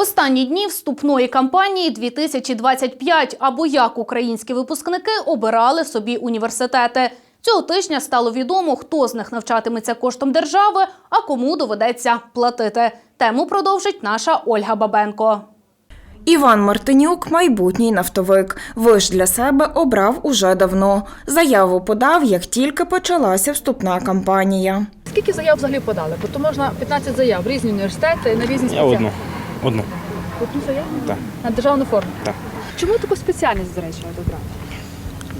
Останні дні вступної кампанії 2025 або як українські випускники обирали собі університети. Цього тижня стало відомо, хто з них навчатиметься коштом держави, а кому доведеться платити. Тему продовжить наша Ольга Бабенко. Іван Мартинюк – майбутній нафтовик. Виш для себе обрав уже давно. Заяву подав, як тільки почалася вступна кампанія. Скільки заяв взагалі подали? Бо то можна 15 заяв, різні університети на різні Я спеціальності. Одну. Одну. Заяву? Так. На державну форму? Так. Чому таку спеціальність, до речі, от?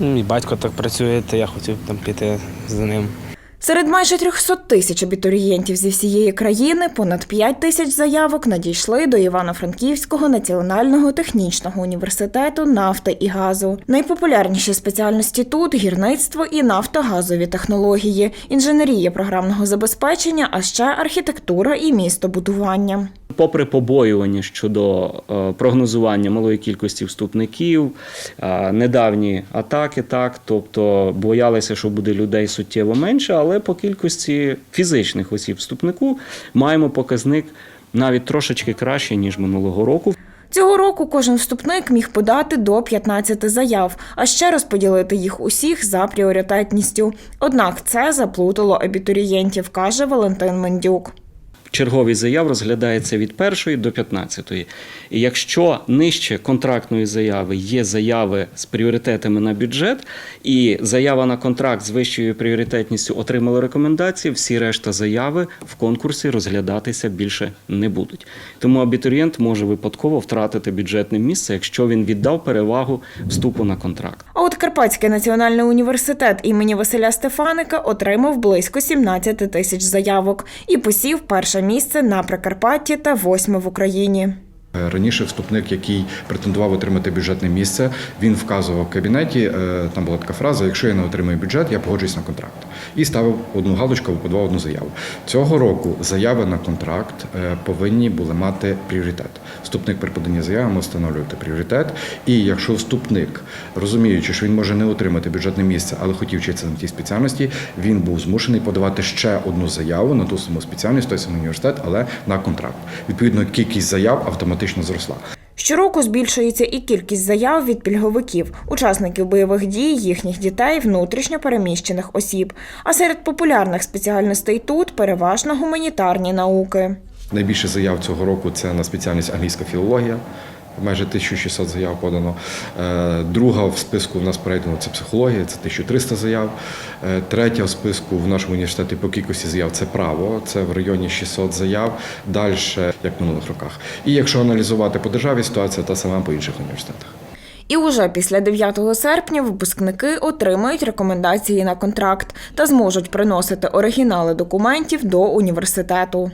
Мій батько так працює, то я хотів там піти за ним. Серед майже 300 тисяч абітурієнтів зі всієї країни понад 5 тисяч заявок надійшли до Івано-Франківського національного технічного університету нафти і газу. Найпопулярніші спеціальності тут гірництво і нафтогазові технології, інженерія програмного забезпечення, а ще архітектура і містобудування. Попри побоювання щодо е, прогнозування малої кількості вступників, е, недавні атаки, так, тобто боялися, що буде людей суттєво менше, але по кількості фізичних осіб вступнику маємо показник навіть трошечки краще, ніж минулого року. Цього року кожен вступник міг подати до 15 заяв, а ще розподілити їх усіх за пріоритетністю. Однак це заплутало абітурієнтів, каже Валентин Мендюк. Черговість заяв розглядається від першої до 15. І якщо нижче контрактної заяви є заяви з пріоритетами на бюджет, і заява на контракт з вищою пріоритетністю отримала рекомендації, всі решта заяви в конкурсі розглядатися більше не будуть. Тому абітурієнт може випадково втратити бюджетне місце, якщо він віддав перевагу вступу на контракт. А от Карпатський національний університет імені Василя Стефаника отримав близько 17 тисяч заявок і посів перше місце на Прикарпатті та восьме в Україні. Раніше вступник, який претендував отримати бюджетне місце, він вказував в кабінеті. е, Там була така фраза: якщо я не отримаю бюджет, я погоджуюсь на контракт. І ставив одну галочку або подавав одну заяву. Цього року заяви на контракт е, повинні були мати пріоритет. Вступник при поданні заяви має встановлювати пріоритет. І якщо вступник, розуміючи, що він може не отримати бюджетне місце, але хотів вчитися на тій спеціальності, він був змушений подавати ще одну заяву на ту саму спеціальність, той самий університет, але на контракт. Відповідно, кількість заяв автоматично зросла. Щороку збільшується і кількість заяв від пільговиків, учасників бойових дій, їхніх дітей, внутрішньо переміщених осіб. А серед популярних спеціальностей тут переважно гуманітарні науки. Найбільше заяв цього року це на спеціальність англійська філологія. Майже 1600 заяв подано. Е, Друга в списку в нас перейдено це психологія, це 1300 заяв. Е, Третя в списку в нашому університеті по кількості заяв це право, це в районі 600 заяв, далі, як в минулих роках. І якщо аналізувати по державі, ситуація та сама по інших університетах. І уже після 9 серпня випускники отримають рекомендації на контракт та зможуть приносити оригінали документів до університету.